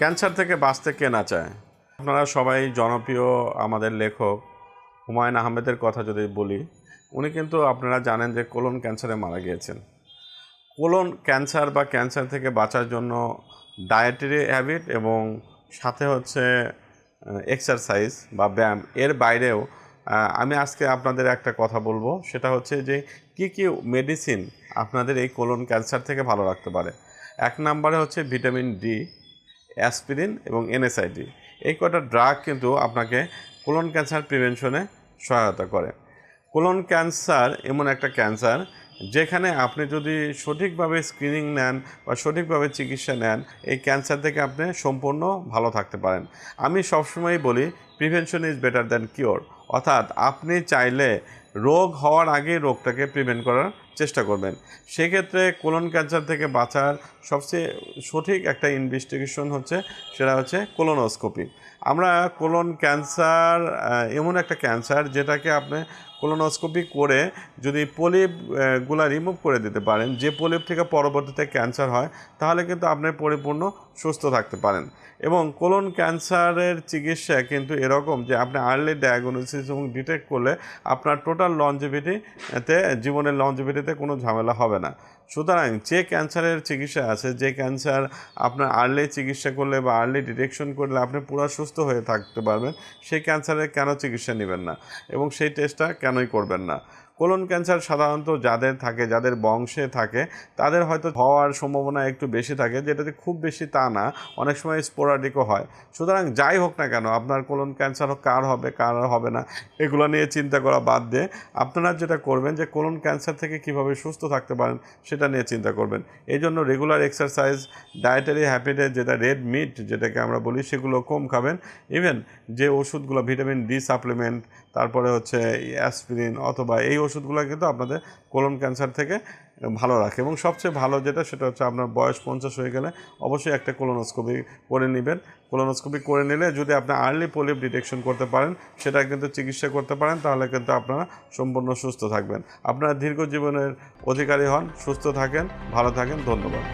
Cancer থেকে বাঁচতে কে না চায়? আপনারা সবাই জনপ্রিয় আমাদের লেখক হুমায়ুন আহমেদের কথা যদি বলি, উনি কিন্তু আপনারা জানেন যে কোলন ক্যান্সারে মারা গিয়েছেন। কোলন ক্যান্সার বা ক্যান্সার থেকে বাঁচার জন্য ডায়েটারি হ্যাবিট এবং সাথে হচ্ছে এক্সারসাইজ বা ব্যায়াম এর বাইরেও আমি আজকে আপনাদের একটা কথা বলব। সেটা হচ্ছে যে কি কি মেডিসিন আপনাদের এই কোলন ক্যান্সার থেকে ভালো রাখতে পারে। এক নম্বরে হচ্ছে ভিটামিন ডি অ্যাসপিরিন এবং এনএসআইডি। এই কটা ড্রাগ কিন্তু আপনাকে কোলন ক্যান্সার প্রিভেনশনে সহায়তা করে। কোলন ক্যান্সার এমন একটা ক্যান্সার যেখানে আপনি যদি সঠিকভাবে স্ক্রিনিং নেন বা সঠিকভাবে চিকিৎসা নেন, এই ক্যান্সার থেকে আপনি সম্পূর্ণ ভালো থাকতে পারেন। আমি সবসময়ই বলি prevention is better than cure অর্থাৎ আপনি চাইলে রোগ হওয়ার আগে রোগটাকে প্রিভেন্ট করার চেষ্টা করবেন। সেক্ষেত্রে কোলন ক্যান্সার থেকে বাঁচার সবচেয়ে সঠিক একটা ইনভেস্টিগেশন হচ্ছে, সেটা হচ্ছে কোলোনোস্কোপি আমরা কোলন ক্যান্সার এমন একটা ক্যান্সার যেটাকে আপনি কোলোনোস্কোপি করে যদি পলিপগুলা রিমুভ করে দিতে পারেন, যে পলিপ থেকে পরবর্তীতে ক্যান্সার হয়, তাহলে কিন্তু আপনি পরিপূর্ণ সুস্থ থাকতে পারেন। এবং কোলন ক্যান্সারের চিকিৎসা কিন্তু এরকম যে আপনি আর্লি ডায়াগনোসিস এবং ডিটেক্ট করলে আপনার টোটাল লঞ্জিভিটিতে জীবনের লঞ্জিভিটিতে কোনো ঝামেলা হবে না। সুতরাং যে ক্যান্সারের চিকিৎসা আছে, যে ক্যান্সার আপনার আর্লি চিকিৎসা করলে বা আর্লি ডিটেকশন করলে আপনি পুরো সুস্থ হয়ে থাকতে পারবেন, সেই ক্যান্সারের কেন চিকিৎসা নেবেন না? এবং সেই টেস্টটা কেনই করবেন না? কোলন ক্যান্সার সাধারণত যাদের থাকে, যাদের বংশে থাকে, তাদের হয়তো হওয়ার সম্ভাবনা একটু বেশি থাকে, যেটাতে খুব বেশি তা না, অনেক সময় স্পোরাডিকও হয়। সুতরাং যাই হোক না কেন, আপনার কোলন ক্যান্সার হোক, কার হবে কার হবে না, এগুলো নিয়ে চিন্তা করা বাদ দিয়ে আপনারা যেটা করবেন যে, কোলন ক্যান্সার থেকে কীভাবে সুস্থ থাকতে পারেন, সেটা নিয়ে চিন্তা করবেন। এই জন্য রেগুলার এক্সারসাইজ ডায়েটারি হ্যাবিটে যেটা রেড মিট যেটাকে আমরা বলি, সেগুলো কম খাবেন। ইভেন যে ওষুধগুলো ভিটামিন ডি সাপ্লিমেন্ট তারপরে হচ্ছে অ্যাসপিরিন অথবা এই ওষুধগুলো কিন্তু আপনাদের কোলন ক্যান্সার থেকে ভালো রাখে। এবং সবচেয়ে ভালো যেটা, সেটা হচ্ছে আপনার বয়স পঞ্চাশ হয়ে গেলে অবশ্যই একটা কোলোনোস্কোপি করে নেবেন। কোলোনোস্কোপি করে নিলে যদি আপনি আর্লি পোলিপ ডিটেকশন করতে পারেন, সেটা কিন্তু চিকিৎসা করতে পারেন, তাহলে কিন্তু আপনারা সম্পূর্ণ সুস্থ থাকবেন। আপনারা দীর্ঘ জীবনের অধিকারী হন, সুস্থ থাকেন, ভালো থাকেন, ধন্যবাদ।